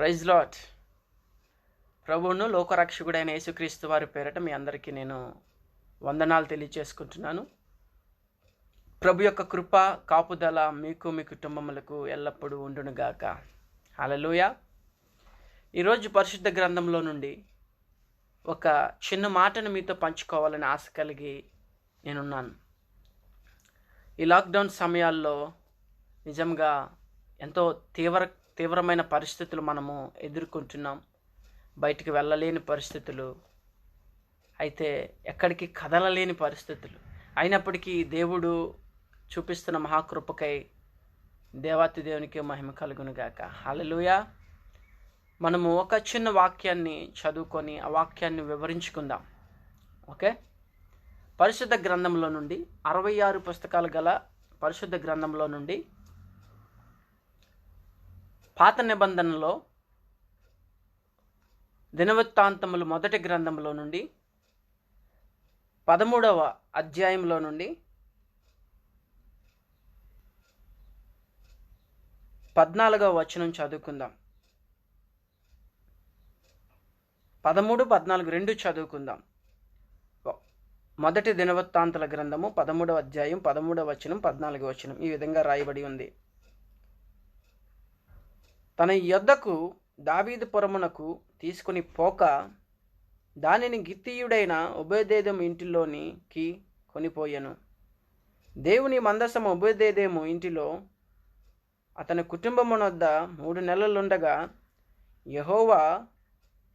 Praise lot ప్రభువును లోకరక్షకుడైన యేసుక్రీస్తు వారి పేరట మీ అందరికీ నేను వందనాలు తెలియజేసుకుంటున్నాను. ప్రభు యొక్క కృప కాపుదల మీకు మీ కుటుంబములకు ఎల్లప్పుడూ ఉండునుగాక హల్లెలూయా. ఈరోజు పరిశుద్ధ గ్రంథంలో నుండి ఒక చిన్న మాటను మీతో పంచుకోవాలని ఆశ కలిగి నేనున్నాను. ఈ లాక్డౌన్ సమయాల్లో నిజంగా ఎంతో తీవ్ర తీవ్రమైన పరిస్థితులు మనము ఎదుర్కొంటున్నాం. బయటికి వెళ్ళలేని పరిస్థితులు అయితే ఎక్కడికి కదలలేని పరిస్థితులు. అయినప్పటికీ దేవుడు చూపిస్తున్న మహాకృపకై దేవాతి దేవునికి మహిమ కలుగునుగాక. గాక మనము ఒక చిన్న వాక్యాన్ని చదువుకొని ఆ వాక్యాన్ని వివరించుకుందాం. ఓకే? పరిశుద్ధ గ్రంథంలో నుండి అరవై ఆరు పుస్తకాలు గల పరిశుద్ధ గ్రంథంలో నుండి పాత నిబంధనలో దినవృత్తాంతములు మొదటి గ్రంథంలో నుండి పదమూడవ అధ్యాయంలో నుండి పద్నాలుగవ వచనం చదువుకుందాం. పదమూడు పద్నాలుగు రెండు చదువుకుందాం. మొదటి దినవృత్తాంతల గ్రంథము పదమూడవ అధ్యాయం పదమూడవ వచనం పద్నాలుగు వచనం ఈ విధంగా రాయబడి ఉంది. తన యొద్దకు దావీదు పురమునకు తీసుకుని పోక దానిని గిత్తీయుడైన ఉభయదేదం ఇంటిలోనికి కొనిపోయాను. దేవుని మందసం ఉభయదేదేము ఇంటిలో అతని కుటుంబమునొద్ద మూడు నెలలుండగా యహోవా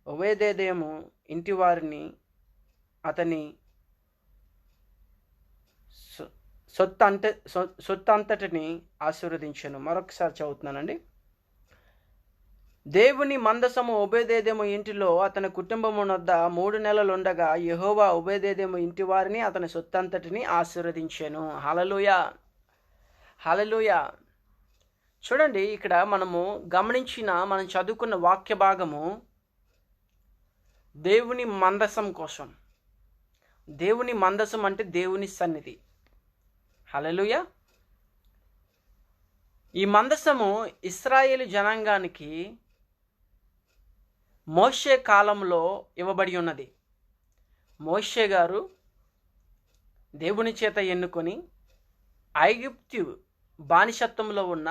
ఉభయదేదేము ఇంటి వారిని అతని సొత్తు అంత సొత్తు అంతటిని ఆశీర్వదించాను. మరొకసారి చదువుతున్నానండి. దేవుని మందసము ఉభయదేదేము ఇంటిలో అతని కుటుంబమునొద్ద మూడు నెలలు ఉండగా యహోవా ఉభయదేదేము ఇంటి వారిని అతని సొత్తంతటిని ఆశీర్వదించాను. హలలుయ హలలుయ చూడండి ఇక్కడ మనము గమనించిన మనం చదువుకున్న వాక్య భాగము దేవుని మందసం కోసం. దేవుని మందసం అంటే దేవుని సన్నిధి. హలలుయ ఈ మందసము ఇస్రాయేలు జనాంగానికి మోషే కాలంలో ఇవ్వబడి ఉన్నది. మోషే గారు దేవుని చేత ఎన్నుకొని ఐగుప్తు బానిసత్వంలో ఉన్న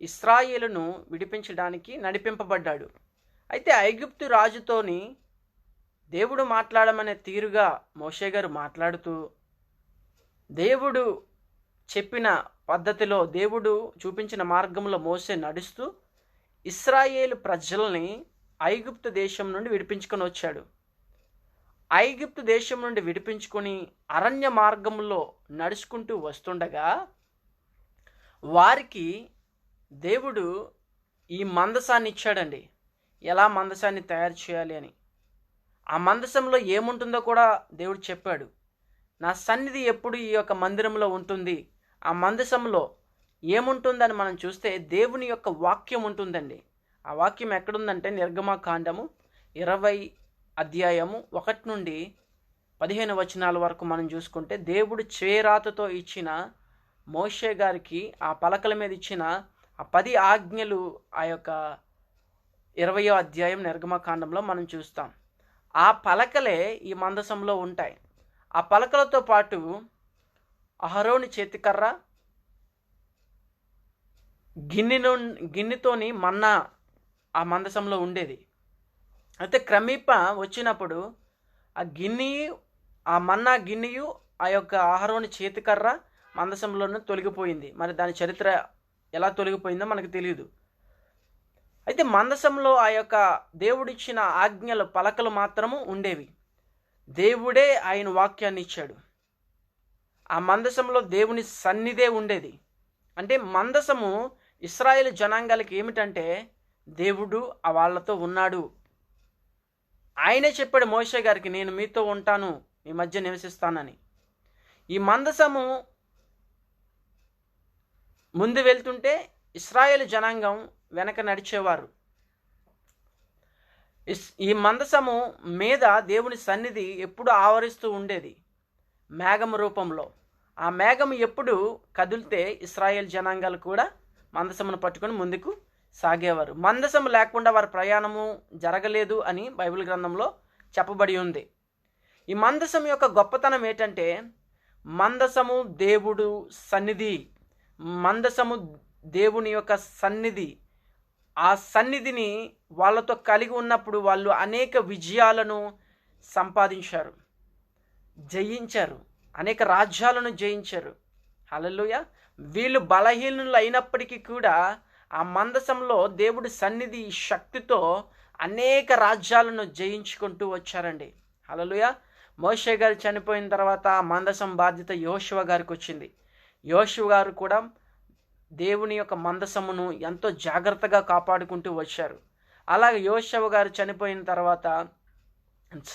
ఇస్రాయేలును విడిపించడానికి నడిపింపబడ్డాడు. అయితే ఐగుప్తు రాజుతోని దేవుడు మాట్లాడమనే తీరుగా మోషే గారు మాట్లాడుతూ దేవుడు చెప్పిన పద్ధతిలో దేవుడు చూపించిన మార్గంలో మోసే నడుస్తూ ఇస్రాయేలు ప్రజల్ని ఐగుప్తు దేశం నుండి విడిపించుకొని వచ్చాడు. ఐగుప్తు దేశం నుండి విడిపించుకొని అరణ్య మార్గంలో నడుచుకుంటూ వస్తుండగా వారికి దేవుడు ఈ మందసాన్ని ఇచ్చాడండి. ఎలా మందసాన్ని తయారు చేయాలి అని. ఆ మందసంలో ఏముంటుందో కూడా దేవుడు చెప్పాడు. నా సన్నిధి ఎప్పుడు ఈ యొక్క మందిరంలో ఉంటుంది? ఆ మందసంలో ఏముంటుందని మనం చూస్తే దేవుని యొక్క వాక్యం ఉంటుందండి. ఆ వాక్యం ఎక్కడుందంటే నిర్గమకాండము ఇరవై అధ్యాయము ఒకటి నుండి పదిహేను వచనాల వరకు మనం చూసుకుంటే దేవుడు చేరాతతో ఇచ్చిన మోషే గారికి ఆ పలకల మీద ఇచ్చిన ఆ పది ఆజ్ఞలు ఆ యొక్క ఇరవయో అధ్యాయం నిర్గమకాండంలో మనం చూస్తాం. ఆ పలకలే ఈ మందసంలో ఉంటాయి. ఆ పలకలతో పాటు అహరోని చేతికర్ర గిన్నె గిన్నెతోని మన్నా ఆ మందసంలో ఉండేది. అయితే క్రమీప వచ్చినప్పుడు ఆ గిన్నె ఆ మన్నా గిన్నెయు ఆ యొక్క ఆహారోని చేతికర్ర మందసంలోనే తొలగిపోయింది. మరి దాని చరిత్ర ఎలా తొలగిపోయిందో మనకు తెలియదు అయితే మందసంలో ఆ యొక్క దేవుడిచ్చిన ఆజ్ఞలు పలకలు మాత్రము ఉండేవి. దేవుడే ఆయన వాక్యాన్ని ఇచ్చాడు. ఆ మందసంలో దేవుని సన్నిధే ఉండేది. అంటే మందసము ఇస్రాయేల్ జనాంగాలకి ఏమిటంటే దేవుడు ఆ వాళ్ళతో ఉన్నాడు. ఆయనే చెప్పాడు మోషే గారికి నేను మీతో ఉంటాను మీ మధ్య నివసిస్తానని. ఈ మందసము ముందు వెళ్తుంటే ఇస్రాయేల్ జనాంగం వెనక నడిచేవారు. ఈ మందసము మీద దేవుని సన్నిధి ఎప్పుడు ఆవరిస్తూ ఉండేది మేఘం రూపంలో. ఆ మేఘం ఎప్పుడు కదిలితే ఇస్రాయేల్ జనాంగాలు కూడా మందసమును పట్టుకొని ముందుకు సాగేవారు. మందసం లేకుండా వారి ప్రయాణము జరగలేదు అని బైబిల్ గ్రంథంలో చెప్పబడి ఉంది. ఈ మందసం యొక్క గొప్పతనం ఏంటంటే మందసము దేవుడు సన్నిధి. మందసము దేవుని యొక్క సన్నిధి. ఆ సన్నిధిని వాళ్ళతో కలిగి ఉన్నప్పుడు వాళ్ళు అనేక విజయాలను సంపాదించారు. జయించారు. అనేక రాజ్యాలను జయించారు. హల్లెలూయా! వీళ్ళు బలహీనులు అయినప్పటికీ కూడా ఆ మందసంలో దేవుడి సన్నిధి శక్తితో అనేక రాజ్యాలను జయించుకుంటూ వచ్చారండి. అలలుయ మోషే గారు చనిపోయిన తర్వాత ఆ మందసం బాధ్యత యోశివ గారికి వచ్చింది. యోశివ గారు కూడా దేవుని యొక్క మందసమును ఎంతో జాగ్రత్తగా కాపాడుకుంటూ వచ్చారు. అలాగే యోశవ గారు చనిపోయిన తర్వాత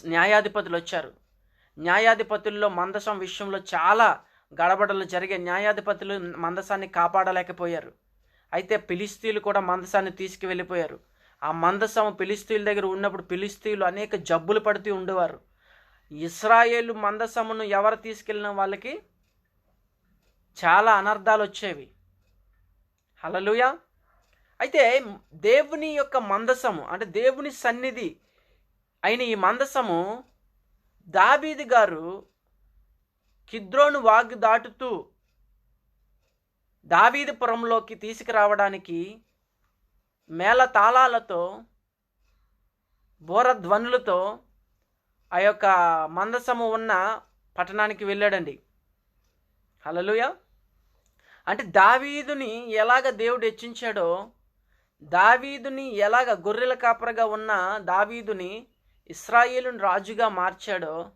న్యాయాధిపతులు వచ్చారు. న్యాయాధిపతుల్లో మందసం విషయంలో చాలా గడబడలు జరిగే న్యాయాధిపతులు మందసాన్ని కాపాడలేకపోయారు. అయితే పిలిస్తీలు కూడా మందసాన్ని తీసుకువెళ్ళిపోయారు. ఆ మందసం పిలిస్తీల దగ్గర ఉన్నప్పుడు పిలిస్తీలు అనేక జబ్బులు పడుతూ ఉండేవారు. ఇస్రాయేలు మందసమును ఎవరు తీసుకెళ్ళిన వాళ్ళకి చాలా అనర్థాలు వచ్చేవి. హలలుయ అయితే దేవుని యొక్క మందసము అంటే దేవుని సన్నిధి అయిన ఈ మందసము దాబీది గారు కిద్రోను వాగు దాటుతూ దావీదుపురంలోకి తీసుకురావడానికి మేళ తాళాలతో బోరధ్వనులతో ఆ యొక్క మందసము ఉన్న పట్టణానికి వెళ్ళాడండి. హలలుయ అంటే దావీదుని ఎలాగ దేవుడు హెచ్చించాడో దావీదుని ఎలాగ గొర్రెల కాపరగా ఉన్న దావీదుని ఇస్రాయేలును రాజుగా మార్చాడో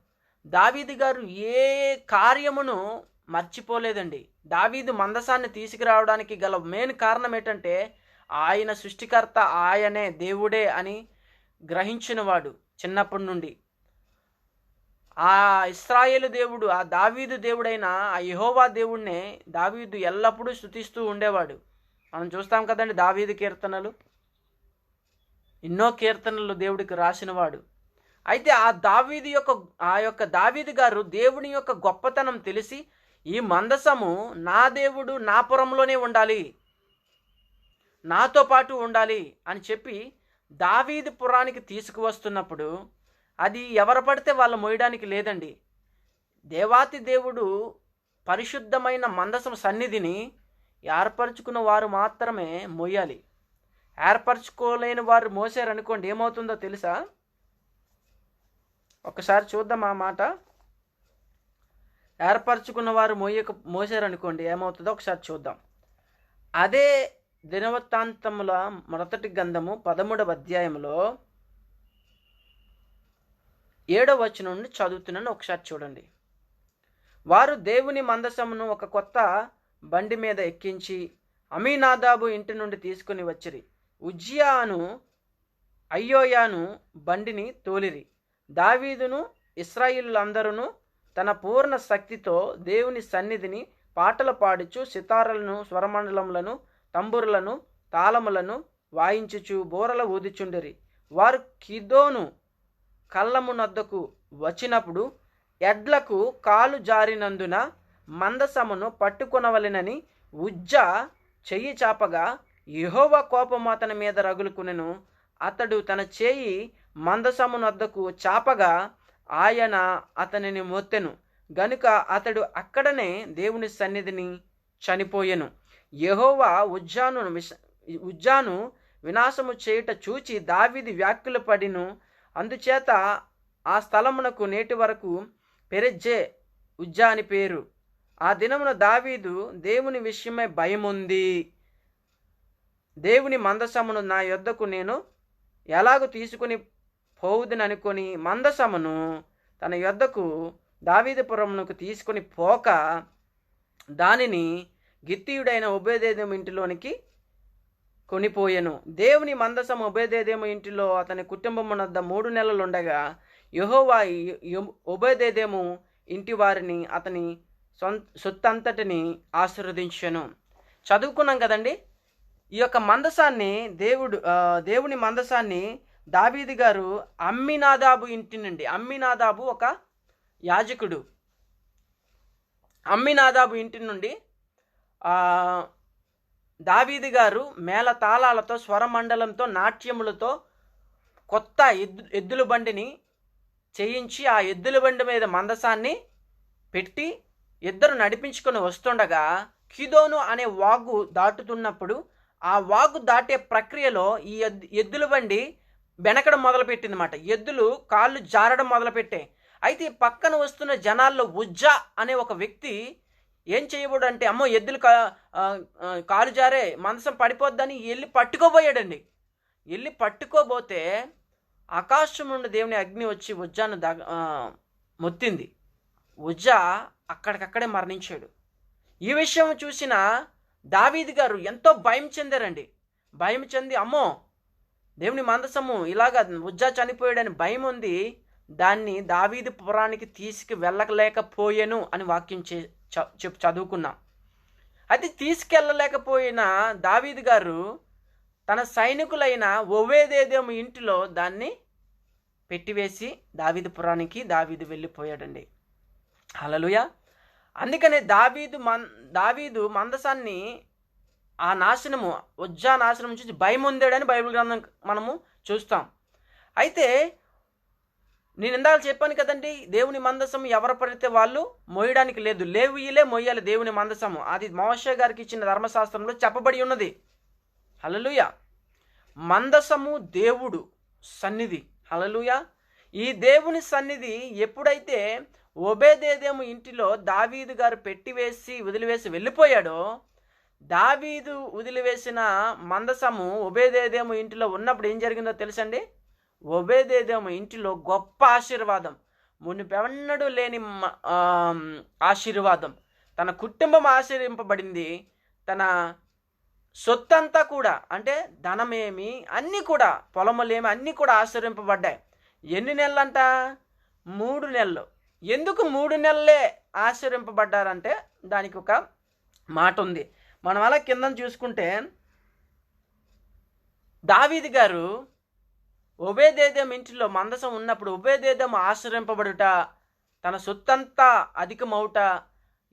దావీదు గారు ఏ కార్యమును మర్చిపోలేదండి. దావీదు మందసాన్ని తీసుకురావడానికి గల మెయిన్ కారణం ఏంటంటే ఆయన సృష్టికర్త ఆయనే దేవుడే అని గ్రహించినవాడు చిన్నప్పటి నుండి. ఆ ఇస్రాయేలు దేవుడు ఆ దావీదు దేవుడైన ఆ యహోవా దేవుడినే దావీదు ఎల్లప్పుడూ స్థుతిస్తూ ఉండేవాడు. మనం చూస్తాం కదండి దావీదు కీర్తనలు. ఎన్నో కీర్తనలు దేవుడికి రాసినవాడు. అయితే ఆ దావీది యొక్క ఆ యొక్క దావీది గారు దేవుని యొక్క గొప్పతనం తెలిసి ఈ మందసము నా దేవుడు నా పురంలోనే ఉండాలి. నాతో పాటు ఉండాలి అని చెప్పి దావీది పురానికి తీసుకువస్తున్నప్పుడు అది ఎవరు పడితే వాళ్ళు మోయడానికి లేదండి. దేవాతి దేవుడు పరిశుద్ధమైన మందసం సన్నిధిని ఏర్పరచుకున్న వారు మాత్రమే మోయాలి. ఏర్పరచుకోలేని వారు మోసారనుకోండి ఏమవుతుందో తెలుసా? ఒకసారి చూద్దాం ఆ మాట. ఏర్పరచుకున్న వారు మోయక మోసారనుకోండి ఏమవుతుందో ఒకసారి చూద్దాం. అదే దినవృత్తాంతముల మొదటి గంధము పదమూడవ అధ్యాయంలో ఏడవ వచనం నుండి చదువుతున్నాను ఒకసారి చూడండి. వారు దేవుని మందసమును ఒక కొత్త బండి మీద ఎక్కించి అమీనాదాబు ఇంటి నుండి తీసుకుని వచ్చిరి. ఉజ్జియాను అయ్యోయాను బండిని తోలిరి. దావీదును ఇస్రాయిలందరూ తన పూర్ణ శక్తితో దేవుని సన్నిధిని పాటలు పాడుచు సితారలను స్వరమండలములను తంబురులను తాళములను వాయించుచు బోరల ఊదిచుండిరి. వారు కిదోను కళ్ళమునద్దకు వచ్చినప్పుడు ఎడ్లకు కాలు జారినందున మందసమును పట్టుకొనవలెనని ఉజ్జ చెయ్యి చాపగా యహోవ కోపము అతని మీద రగులుకునెను. అతడు తన చేయి మందసమునద్దకు చాపగా ఆయన అతనిని మొత్తెను. గనుక అతడు అక్కడనే దేవుని సన్నిధిని చనిపోయెను. యహోవా ఉజ్జాను ఉజ్జాను వినాశము చేయుట చూచి దావీది వ్యాఖ్యలు పడిను. అందుచేత ఆ స్థలమునకు నేటి వరకు పెరెజ్జే ఉజ్జా అని పేరు. ఆ దినమున దావీదు దేవుని విషయమై భయముంది. దేవుని మందసమును నా యొద్దకు నేను ఎలాగూ తీసుకుని పోవుదిననుకొని మందసమును తన యొద్దకు దావీదపురమునకు తీసుకుని పోక దానిని గిత్తీయుడైన ఉభయదేదేమ ఇంటిలోనికి కొనిపోయెను. దేవుని మందసం ఉభయదేదేము ఇంటిలో అతని కుటుంబమునద్ద మూడు నెలలు ఉండగా యహోవా ఉభయదేదేము ఇంటి వారిని అతని సొత్తంతటిని ఆశీర్వదించాను. చదువుకున్నాం కదండి? ఈ యొక్క మందసాన్ని దేవుడు దేవుని మందసాన్ని దావీది గారు అమ్మినాదాబు ఇంటి నుండి అమ్మినాదాబు ఒక యాజకుడు. అమ్మినాదాబు ఇంటి నుండి దావీది గారు మేళ తాళాలతో స్వరమండలంతో నాట్యములతో కొత్త ఎద్దు ఎద్దుల బండిని చేయించి ఆ ఎద్దుల బండి మీద మందసాన్ని పెట్టి ఇద్దరు నడిపించుకొని వస్తుండగా కిదోను అనే వాగు దాటుతున్నప్పుడు ఆ వాగు దాటే ప్రక్రియలో ఈ ఎద్దు ఎద్దుల బండి వెనకడం మొదలుపెట్టిందన్నమాట. ఎద్దులు కాళ్ళు జారడం మొదలుపెట్టాయి అయితే పక్కన వస్తున్న జనాల్లో ఉజ్జా అనే ఒక వ్యక్తి ఏం చేయబోడు అంటే అమ్మో ఎద్దులు కా కాలు జారే మనసం పడిపోద్దని వెళ్ళి పట్టుకోబోయాడండి. వెళ్ళి పట్టుకోబోతే ఆకాశం నుండి దేవుని అగ్ని వచ్చి ఉజ్జాను దగ మొత్తింది. ఉజ్జా అక్కడికక్కడే మరణించాడు. ఈ విషయం చూసిన దావీది గారు ఎంతో భయం చెందారండి. భయం చెంది అమ్మో దేవుని మందసము ఇలాగా ఉజ్జా చనిపోయాడని భయం ఉంది దాన్ని దావీది పురానికి తీసుకు వెళ్ళలేకపోయాను అని వాక్యం చే చ- చెప్పు చదువుకున్నాం. అది తీసుకెళ్ళలేకపోయిన దావీదు గారు తన సైనికులైన ఒవేదేదేమో ఇంటిలో దాన్ని పెట్టివేసి దావీదు పురానికి దావీదు వెళ్ళిపోయాడండి. అలలుయ అందుకనే దావీదు మన్ దావీదు మందసాన్ని ఆ నాశనము ఉజ్జా నాశనం చూసి భయం ఉందేడని బైబిల్ గ్రంథం మనము చూస్తాం. అయితే నేను ఇందాక చెప్పాను కదండి దేవుని మందసం ఎవరు పడితే వాళ్ళు మోయడానికి లేదు. లేవియలే మొయ్యాలి దేవుని మందసము. అది మోషే గారికి ఇచ్చిన ధర్మశాస్త్రంలో చెప్పబడి ఉన్నది. హలలుయ మందసము దేవుడు సన్నిధి. హలలుయ ఈ దేవుని సన్నిధి ఎప్పుడైతే ఒబేదేదేము ఇంటిలో దావీదు గారు పెట్టివేసి వదిలివేసి వెళ్ళిపోయాడో దావీదు వదిలివేసిన మందసము ఒబేదేదేము ఇంటిలో ఉన్నప్పుడు ఏం జరిగిందో తెలుసండి? ఒబేదేదేమో ఇంటిలో గొప్ప ఆశీర్వాదం మునిపెవన్నడూ లేని మ- ఆశీర్వాదం. తన కుటుంబం ఆశీర్వింపబడింది తన సొత్తంతా కూడా అంటే ధనమేమి అన్నీ కూడా పొలములేమి అన్నీ కూడా ఆశ్రయింపబడ్డాయి ఎన్ని నెలలంట? మూడు నెలలు. ఎందుకు మూడు నెలలే ఆశ్రయింపబడ్డారంటే దానికి ఒక మాట ఉంది మనం అలా కింద చూసుకుంటే దావీది గారు ఉభయదేదం ఇంటిలో మందసం ఉన్నప్పుడు ఉభయదేదం ఆశ్రయింపబడుట తన సొత్తంతా అధికమవుట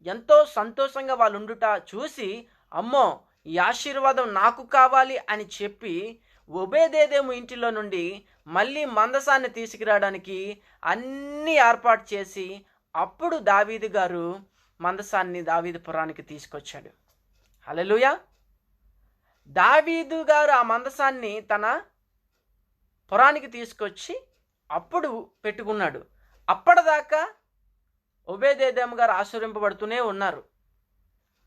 ఎంతో సంతోషంగా వాళ్ళు ఉండుట చూసి అమ్మో ఈ ఆశీర్వాదం నాకు కావాలి అని చెప్పి ఉభయదేదేము ఇంటిలో నుండి మళ్ళీ మందసాన్ని తీసుకురావడానికి అన్నీ ఏర్పాటు చేసి అప్పుడు దావీదు గారు మందసాన్ని దావీదు పురానికి తీసుకొచ్చాడు. హల్లెలూయా. దావీదు గారు ఆ మందసాన్ని తన పురానికి తీసుకొచ్చి అప్పుడు పెట్టుకున్నాడు. అప్పటిదాకా ఉబేదేదేమ గారు ఆశ్రయింపబడుతూనే ఉన్నారు.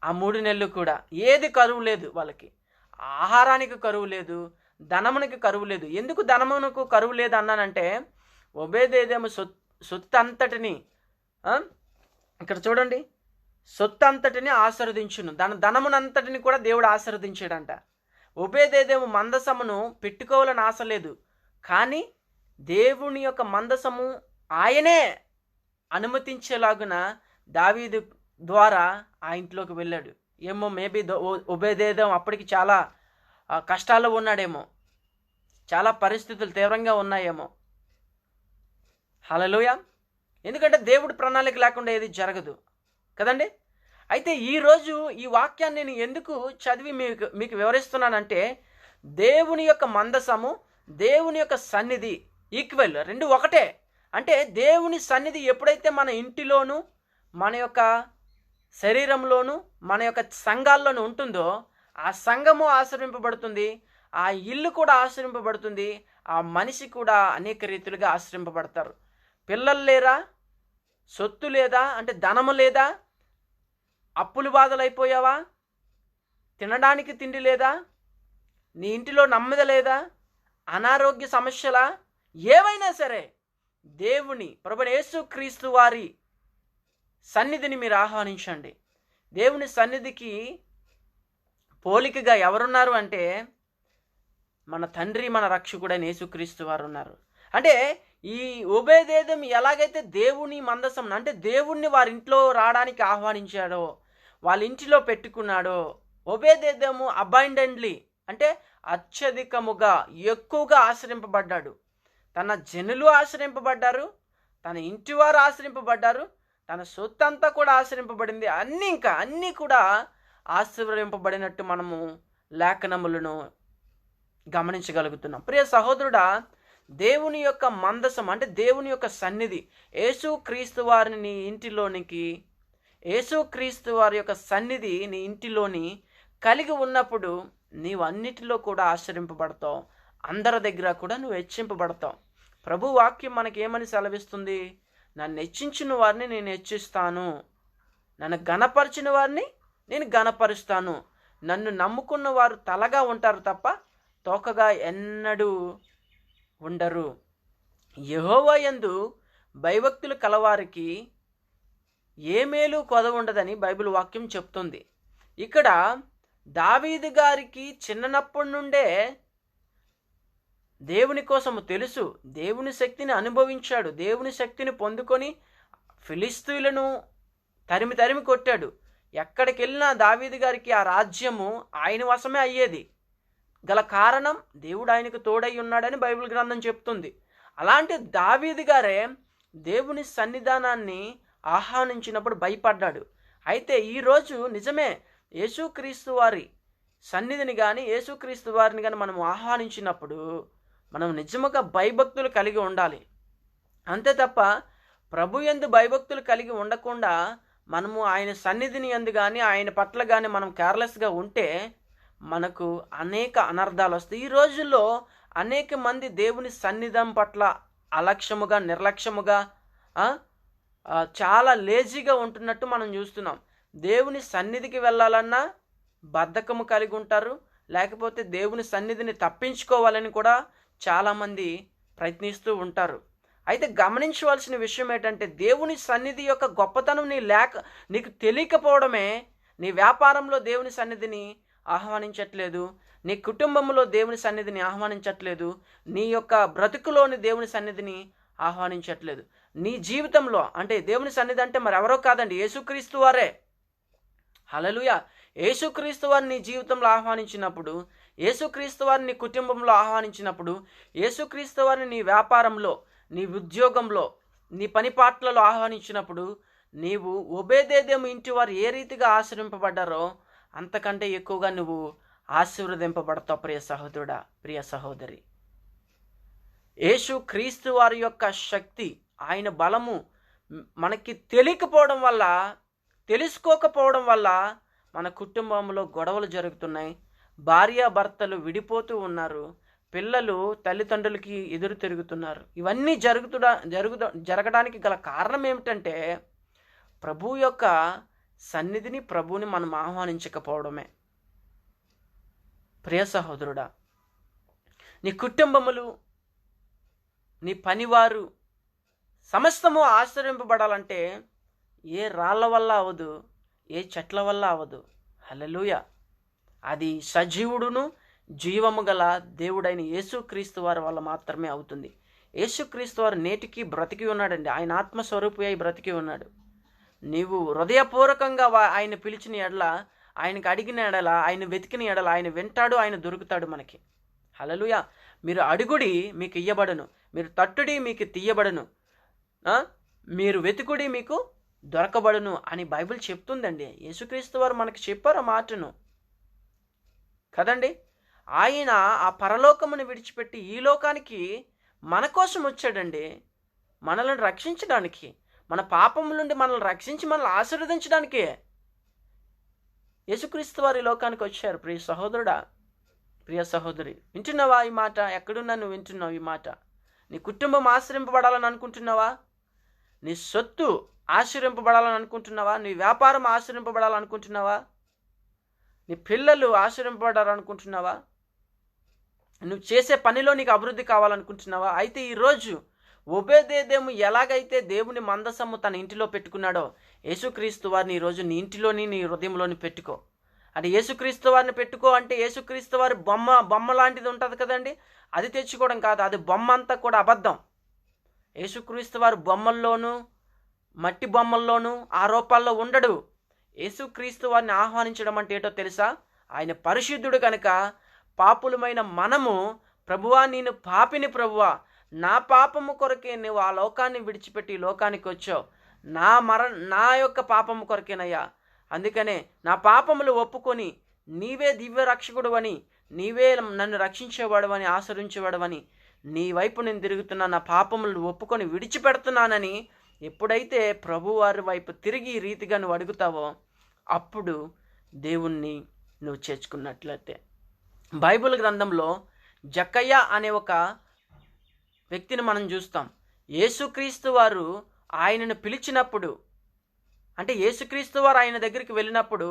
ఆ మూడు నెలలు కూడా ఏది కరువు లేదు వాళ్ళకి. ఆహారానికి కరువు లేదు ధనమునికి కరువు లేదు. ఎందుకు ధనమునకు కరువు లేదు అన్నానంటే ఉబేదేదేమ సొత్ సొత్తు అంతటిని ఇక్కడ చూడండి. సొత్తు అంతటిని ఆశీర్వదించును. దాని ధనమునంతటిని కూడా దేవుడు ఆశీర్వదించాడంట. ఉభయదేదేము మందసమును పెట్టుకోవాలని ఆశ లేదు. కానీ దేవుని యొక్క మందసము ఆయనే అనుమతించేలాగున దావీదు ద్వారా ఆ ఇంట్లోకి వెళ్ళాడు. ఏమో మేబీ ఉభయదేదం అప్పటికి చాలా కష్టాల్లో ఉన్నాడేమో. చాలా పరిస్థితులు తీవ్రంగా ఉన్నాయేమో. హలలోయ ఎందుకంటే దేవుడి ప్రణాళిక లేకుండా ఏది జరగదు. కదండి? అయితే ఈరోజు ఈ వాక్యాన్ని నేను ఎందుకు చదివి మీకు మీకు వివరిస్తున్నానంటే దేవుని యొక్క మందసము దేవుని యొక్క సన్నిధి ఈక్వెల్ రెండు ఒకటే. అంటే దేవుని సన్నిధి ఎప్పుడైతే మన ఇంటిలోను మన యొక్క శరీరంలోను మన యొక్క సంఘాల్లోనూ ఉంటుందో ఆ సంఘము ఆశ్రయింపబడుతుంది ఆ ఇల్లు కూడా ఆశ్రయింపబడుతుంది ఆ మనిషి కూడా అనేక రీతులుగా ఆశ్రయింపబడతారు. పిల్లలు లేరా? సొత్తు లేదా? అంటే ధనము లేదా? అప్పులు బాధలైపోయావా? తినడానికి తిండి లేదా? నీ ఇంటిలో నమ్మద లేదా? అనారోగ్య సమస్యలా? ఏవైనా సరే దేవుని ప్రభు యేసుక్రీస్తు వారి సన్నిధిని మీరు ఆహ్వానించండి. దేవుని సన్నిధికి పోలికగా ఎవరున్నారు అంటే మన తండ్రి మన రక్షకుడైన యేసుక్రీస్తు వారు ఉన్నారు. అంటే ఈ ఉభయదేదం ఎలాగైతే దేవుని మందసం అంటే దేవుణ్ణి వారి ఇంట్లో రావడానికి ఆహ్వానించాడో వాళ్ళ ఇంటిలో పెట్టుకున్నాడో. ఒబేదేదేమో అబైండెంట్లీ అంటే అత్యధికముగా ఎక్కువగా ఆశ్రయింపబడ్డాడు. తన జనులు ఆశ్రయింపబడ్డారు తన ఇంటివారు ఆశ్రయింపబడ్డారు తన సొత్తంతా కూడా ఆశ్రయింపబడింది. అన్నీ ఇంకా అన్నీ కూడా ఆశీర్వదింపబడినట్టు మనము లేఖనములను గమనించగలుగుతున్నాం. ప్రియ సహోదరుడా దేవుని యొక్క మందసం అంటే దేవుని యొక్క సన్నిధి యేసు క్రీస్తు వారిని ఇంటిలోనికి యేసుక్రీస్తు వారి యొక్క సన్నిధి నీ ఇంటిలోని కలిగి ఉన్నప్పుడు నీవు అన్నిటిలో కూడా ఆశ్రయింపబడతావు. అందరి దగ్గర కూడా నువ్వు హెచ్చింపబడతావు. ప్రభు వాక్యం మనకి ఏమని సెలవిస్తుంది? నన్ను హెచ్చించిన వారిని నేను హెచ్చిస్తాను. నన్ను గణపరిచిన వారిని నేను గణపరుస్తాను నన్ను నమ్ముకున్న వారు తలగా ఉంటారు తప్ప తోకగా ఎన్నడూ ఉండరు. యహోవా యందు భయభక్తులు కలవారికి ఏ మేలు కొద ఉండదని బైబిల్ వాక్యం చెప్తుంది. ఇక్కడ దావీదు గారికి చిన్ననప్పటి నుండే దేవుని కోసము తెలుసు. దేవుని శక్తిని అనుభవించాడు. దేవుని శక్తిని పొందుకొని ఫిలిస్తీన్లను తరిమి తరిమి కొట్టాడు. ఎక్కడికి వెళ్ళినా దావీదు గారికి ఆ రాజ్యము ఆయన వశమే అయ్యేది. గల కారణం దేవుడు ఆయనకు తోడై ఉన్నాడని బైబిల్ గ్రంథం చెప్తుంది. అలాంటి దావీదు గారే దేవుని సన్నిధానాన్ని ఆహ్వానించినప్పుడు భయపడ్డాడు. అయితే ఈరోజు నిజమే యేసుక్రీస్తు వారి సన్నిధిని కానీ యేసుక్రీస్తు వారిని కానీ మనం ఆహ్వానించినప్పుడు మనం నిజముగా భయభక్తులు కలిగి ఉండాలి. అంతే తప్ప ప్రభు ఎందు భయభక్తులు కలిగి ఉండకుండా మనము ఆయన సన్నిధిని ఎందు కానీ ఆయన పట్ల కానీ మనం కేర్లెస్గా ఉంటే మనకు అనేక అనర్థాలు వస్తాయి. ఈ రోజుల్లో అనేక మంది దేవుని సన్నిధం పట్ల అలక్ష్యముగా నిర్లక్ష్యముగా చాలా లేజీగా ఉంటున్నట్టు మనం చూస్తున్నాం. దేవుని సన్నిధికి వెళ్ళాలన్నా బద్ధకము కలిగి ఉంటారు. లేకపోతే దేవుని సన్నిధిని తప్పించుకోవాలని కూడా చాలామంది ప్రయత్నిస్తూ ఉంటారు. అయితే గమనించవలసిన విషయం ఏంటంటే దేవుని సన్నిధి యొక్క గొప్పతనం నీ లేక నీకు తెలియకపోవడమే నీ వ్యాపారంలో దేవుని సన్నిధిని ఆహ్వానించట్లేదు. నీ కుటుంబంలో దేవుని సన్నిధిని ఆహ్వానించట్లేదు. నీ యొక్క బ్రతుకులోని దేవుని సన్నిధిని ఆహ్వానించట్లేదు. నీ జీవితంలో అంటే దేవుని సన్నిధి అంటే మరి ఎవరో కాదండి యేసుక్రీస్తు వారే. హలలుయ యేసుక్రీస్తు వారిని నీ జీవితంలో ఆహ్వానించినప్పుడు యేసుక్రీస్తు వారిని నీ కుటుంబంలో ఆహ్వానించినప్పుడు యేసుక్రీస్తు వారిని నీ వ్యాపారంలో నీ ఉద్యోగంలో నీ పని పాటలలో ఆహ్వానించినప్పుడు నీవు ఒబేదేదేము ఇంటి వారు ఏ రీతిగా ఆశ్రయింపబడ్డారో అంతకంటే ఎక్కువగా నువ్వు ఆశీర్వదింపబడతావు ప్రియ సహోదరుడా ప్రియ సహోదరి. యేసు క్రీస్తు వారి యొక్క శక్తి ఆయన బలము మనకి తెలియకపోవడం వల్ల తెలుసుకోకపోవడం వల్ల మన కుటుంబంలో గొడవలు జరుగుతున్నాయి. భార్యాభర్తలు విడిపోతూ ఉన్నారు. పిల్లలు తల్లిదండ్రులకి ఎదురు తిరుగుతున్నారు. ఇవన్నీ జరుగుతుడా జరుగు జరగడానికి గల కారణం ఏమిటంటే ప్రభు యొక్క సన్నిధిని ప్రభుని మనం ఆహ్వానించకపోవడమే. ప్రియ సహోదరుడా నీ కుటుంబములు నీ పనివారు సమస్తము ఆశ్రయింపబడాలంటే ఏ రాళ్ళ వల్ల అవదు ఏ చెట్ల వల్ల అవదు. హలలుయ అది సజీవుడును జీవము గల దేవుడైన యేసుక్రీస్తు వారి వల్ల మాత్రమే అవుతుంది. యేసుక్రీస్తు వారు నేటికి బ్రతికి ఉన్నాడండి. ఆయన ఆత్మస్వరూపి అయి బ్రతికి ఉన్నాడు. నీవు హృదయపూర్వకంగా ఆయన పిలిచిన ఎడల ఆయనకి అడిగిన ఎడల ఆయన వెతికిన ఎడల ఆయన వింటాడు ఆయన దొరుకుతాడు మనకి. హలలుయ మీరు అడుగుడి మీకు ఇయ్యబడను. మీరు తట్టుడి మీకు తీయబడను. మీరు వెతుకుడి మీకు దొరకబడును అని బైబిల్ చెప్తుందండి. యేసుక్రీస్తు వారు మనకు చెప్పారు ఆ మాటను. కదండి? ఆయన ఆ పరలోకమును విడిచిపెట్టి ఈ లోకానికి మన కోసం వచ్చాడండి. మనల్ని రక్షించడానికి మన పాపం నుండి మనల్ని రక్షించి మనల్ని ఆశీర్వదించడానికి యేసుక్రీస్తు వారి లోకానికి వచ్చారు. ప్రియ సహోదరుడా ప్రియ సహోదరి వింటున్నావా ఈ మాట? ఎక్కడున్నా నువ్వు వింటున్నావు ఈ మాట? నీ కుటుంబం ఆశ్రయింపబడాలని అనుకుంటున్నావా? నీ సొత్తు ఆశ్రయింపబడాలని అనుకుంటున్నావా? నీ వ్యాపారం ఆశ్రయింపబడాలనుకుంటున్నావా? నీ పిల్లలు ఆశ్రయింపబడాలనుకుంటున్నావా? నువ్వు చేసే పనిలో నీకు అభివృద్ధి కావాలనుకుంటున్నావా? అయితే ఈరోజు ఒబేదేదేము ఎలాగైతే దేవుని మందసము తన ఇంటిలో పెట్టుకున్నాడో యేసుక్రీస్తు వారిని ఈరోజు నీ ఇంటిలోని నీ హృదయంలోని పెట్టుకో. అంటే యేసుక్రీస్తు వారిని పెట్టుకో అంటే యేసుక్రీస్తు వారి బొమ్మ బొమ్మ లాంటిది ఉంటుంది కదండి? అది తెచ్చుకోవడం కాదు అది బొమ్మ అంతా కూడా అబద్ధం. యేసుక్రీస్తు వారు బొమ్మల్లోనూ మట్టి బొమ్మల్లోనూ ఆ రూపాల్లో ఉండడు. యేసుక్రీస్తు వారిని ఆహ్వానించడం అంటే ఏంటో తెలుసా? ఆయన పరిశుద్ధుడు కనుక పాపులమైన మనము ప్రభువా నేను పాపిని ప్రభువా నా పాపము కొరకే నువ్వు ఆ లోకాన్ని విడిచిపెట్టి లోకానికి వచ్చావు. నా మర నా యొక్క పాపము కొరకేనయ్యా. అందుకనే నా పాపములు ఒప్పుకొని నీవే దివ్య రక్షకుడు అని నీవే నన్ను రక్షించేవాడు అని ఆశ్రయించేవాడు నీ వైపు నేను తిరుగుతున్నా నా పాపములు ఒప్పుకొని విడిచిపెడుతున్నానని ఎప్పుడైతే ప్రభువారి వైపు తిరిగి ఈ రీతిగా నువ్వు అడుగుతావో అప్పుడు దేవుణ్ణి నువ్వు చేర్చుకున్నట్లయితే. బైబిల్ గ్రంథంలో జక్కయ్య అనే ఒక వ్యక్తిని మనం చూస్తాం. యేసుక్రీస్తు వారు ఆయనను పిలిచినప్పుడు అంటే యేసుక్రీస్తు వారు ఆయన దగ్గరికి వెళ్ళినప్పుడు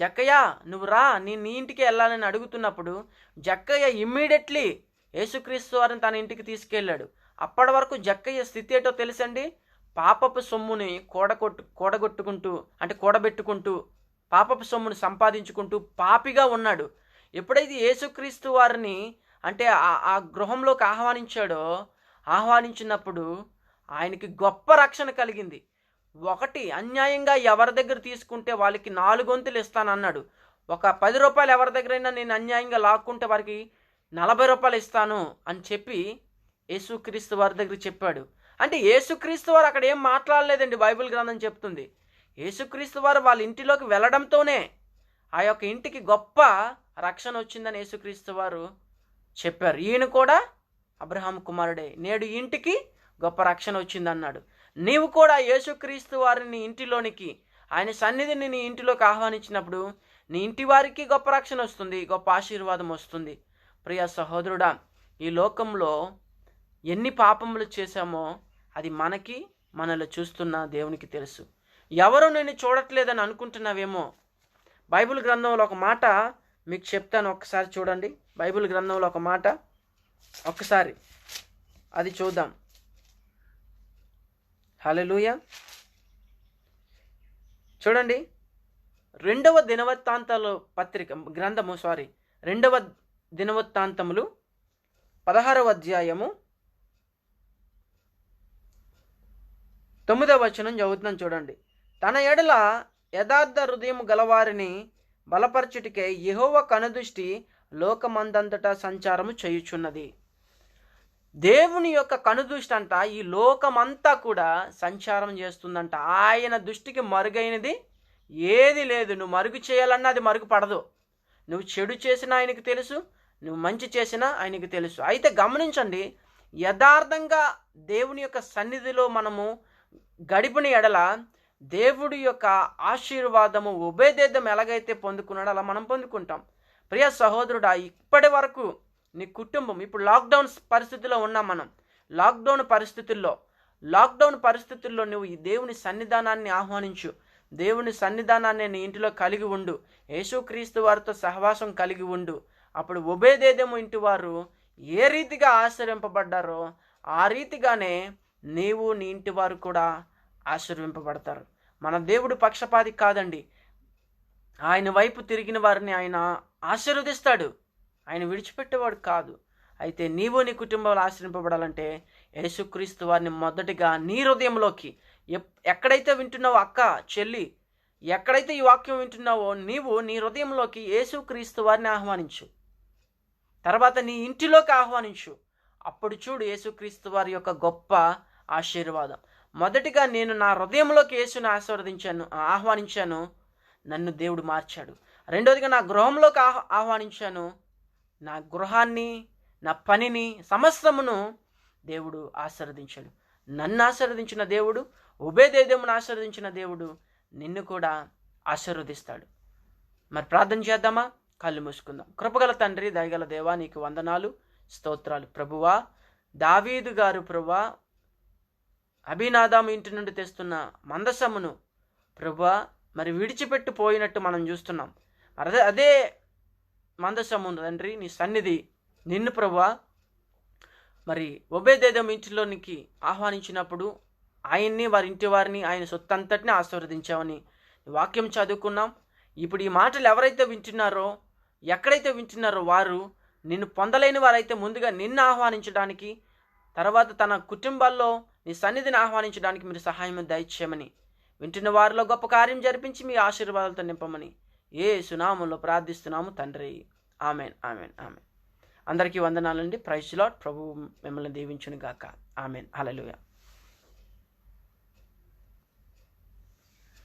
జక్కయ్య నువ్వు రా నేను నీ ఇంటికి వెళ్ళాలని అడుగుతున్నప్పుడు జక్కయ్య ఇమ్మీడియట్లీ యేసుక్రీస్తు వారిని తన ఇంటికి తీసుకెళ్ళాడు. అప్పటి వరకు జక్కయ్య స్థితి ఏంటో తెలుసండి? పాపపు సొమ్ముని కూడగొట్టు కూడగొట్టుకుంటూ అంటే కూడబెట్టుకుంటూ పాపపు సొమ్ముని సంపాదించుకుంటూ పాపిగా ఉన్నాడు. ఎప్పుడైతే యేసుక్రీస్తు వారిని అంటే ఆ గృహంలోకి ఆహ్వానించాడో ఆహ్వానించినప్పుడు ఆయనకి గొప్ప రక్షణ కలిగింది. ఒకటి అన్యాయంగా ఎవరి దగ్గర తీసుకుంటే వాళ్ళకి నాలుగొంతులు ఇస్తానన్నాడు. ఒక పది రూపాయలు ఎవరి దగ్గరైనా నేను అన్యాయంగా లాక్కుంటే వారికి నలభై రూపాయలు ఇస్తాను అని చెప్పి యేసుక్రీస్తు వారి దగ్గర చెప్పాడు. అంటే యేసుక్రీస్తు వారు అక్కడ ఏం మాట్లాడలేదండి బైబిల్ గ్రంథం చెప్తుంది. యేసుక్రీస్తు వారు వాళ్ళ ఇంటిలోకి వెళ్ళడంతోనే ఆ యొక్క ఇంటికి గొప్ప రక్షణ వచ్చిందని యేసుక్రీస్తు వారు చెప్పారు. ఈయన కూడా అబ్రహాం కుమారుడే. నేడు ఇంటికి గొప్ప రక్షణ వచ్చిందన్నాడు. నీవు కూడా యేసుక్రీస్తు వారిని ఇంటిలోనికి ఆయన సన్నిధిని నీ ఇంటిలోకి ఆహ్వానించినప్పుడు నీ ఇంటి వారికి గొప్ప రక్షణ వస్తుంది గొప్ప ఆశీర్వాదం వస్తుంది. ప్రియ సహోదరుడా ఈ లోకంలో ఎన్ని పాపములు చేశామో అది మనకి మనలో చూస్తున్న దేవునికి తెలుసు. ఎవరు నేను చూడట్లేదని అనుకుంటున్నావేమో? బైబిల్ గ్రంథంలో ఒక మాట మీకు చెప్తాను ఒక్కసారి చూడండి. బైబిల్ గ్రంథంలో ఒక మాట ఒక్కసారి అది చూద్దాం. హలోయ చూడండి. రెండవ దినవత్తాంతాలు పత్రిక గ్రంథము సారీ రెండవ దినవత్తాంతములు పదహారవ అధ్యాయము తొమ్మిదవ వచనం చదువుతున్నాం చూడండి. తన ఎడల యథార్థ హృదయం గలవారిని బలపరచుటికే యహోవ కనుదృష్టి లోకమందంతటా సంచారము చేయుచున్నది. దేవుని యొక్క కనుదృష్టి అంట ఈ లోకమంతా కూడా సంచారం చేస్తుందంట. ఆయన దృష్టికి మరుగైనది ఏది లేదు. నువ్వు మరుగు చేయాలన్నా అది మరుగు పడదు నువ్వు చెడు చేసిన ఆయనకు తెలుసు. నువ్వు మంచి చేసినా ఆయనకు తెలుసు. అయితే గమనించండి యథార్థంగా దేవుని యొక్క సన్నిధిలో మనము గడిపిన ఎడల దేవుడి యొక్క ఆశీర్వాదము ఉభయదేదం ఎలాగైతే పొందుకున్నాడో అలా మనం పొందుకుంటాం. ప్రియ సహోదరుడా ఇప్పటి వరకు నీ కుటుంబం ఇప్పుడు లాక్డౌన్ పరిస్థితిలో ఉన్నాం మనం. లాక్డౌన్ పరిస్థితుల్లో లాక్డౌన్ పరిస్థితుల్లో నువ్వు ఈ దేవుని సన్నిధానాన్ని ఆహ్వానించు. దేవుని సన్నిధానాన్ని నీ ఇంటిలో కలిగి ఉండు. యేసుక్రీస్తు వారితో సహవాసం కలిగి ఉండు. అప్పుడు ఉభయదేదము ఇంటి వారు ఏ రీతిగా ఆశ్రయింపబడ్డారో ఆ రీతిగానే నీవు నీ ఇంటి వారు కూడా ఆశ్రయింపబడతారు. మన దేవుడు పక్షపాతి కాదండి. ఆయన వైపు తిరిగిన వారిని ఆయన ఆశీర్వదిస్తాడు. ఆయన విడిచిపెట్టేవాడు కాదు. అయితే నీవు నీ కుటుంబాలు ఆశ్రయింపబడాలంటే యేసుక్రీస్తు వారిని మొదటిగా నీ హృదయంలోకి ఎక్కడైతే వింటున్నావో అక్క చెల్లి ఎక్కడైతే ఈ వాక్యం వింటున్నావో నీవు నీ హృదయంలోకి యేసుక్రీస్తు వారిని ఆహ్వానించు. తర్వాత నీ ఇంటిలోకి ఆహ్వానించు. అప్పుడు చూడు యేసుక్రీస్తు వారి యొక్క గొప్ప ఆశీర్వాదం. మొదటిగా నేను నా హృదయంలోకి యేసుని ఆశీర్వదించాను ఆహ్వానించాను నన్ను దేవుడు మార్చాడు. రెండోదిగా నా గృహంలోకి ఆహ్ ఆహ్వానించాను నా గృహాన్ని నా పనిని సమస్తమును దేవుడు ఆశీర్వదించాడు. నన్ను ఆశీర్వదించిన దేవుడు ఉభయదేదేమును ఆశీర్వదించిన దేవుడు నిన్ను కూడా ఆశీర్వదిస్తాడు. మరి ప్రార్థన చేద్దామా? కళ్ళు మూసుకుందాం. కృపగల తండ్రి దయగల దేవా నీకు వందనాలు స్తోత్రాలు. ప్రభువా దావీదు గారు ప్రభువా అభినాదాము ఇంటి నుండి తెస్తున్న మందసమును ప్రభువా మరి విడిచిపెట్టి పోయినట్టు మనం చూస్తున్నాం. అదే అదే మందసము తండ్రి నీ సన్నిధి. నిన్ను ప్రభువా మరి ఒబేదేదం ఇంటిలోనికి ఆహ్వానించినప్పుడు ఆయన్ని వారి ఇంటి వారిని ఆయన సొత్తంతటిని ఆశీర్వదించామని వాక్యం చదువుకున్నాం. ఇప్పుడు ఈ మాటలు ఎవరైతే వింటున్నారో ఎక్కడైతే వింటున్నారో వారు నిన్ను పొందలేని వారైతే ముందుగా నిన్ను ఆహ్వానించడానికి తర్వాత తన కుటుంబాల్లో నీ సన్నిధిని ఆహ్వానించడానికి మీరు సహాయం దయచేయమని. వింటున్న వారిలో గొప్ప కార్యం జరిపించి మీ ఆశీర్వాదాలతో నింపమని ఏ సునామంలో ప్రార్థిస్తున్నాము తండ్రి. Amen amen amen. అందరికీ వందనాలండి. ప్రైజ్ లాట్ ప్రభు మిమ్మల్ని దీవించును గాక ఆమెన్. అలలుయ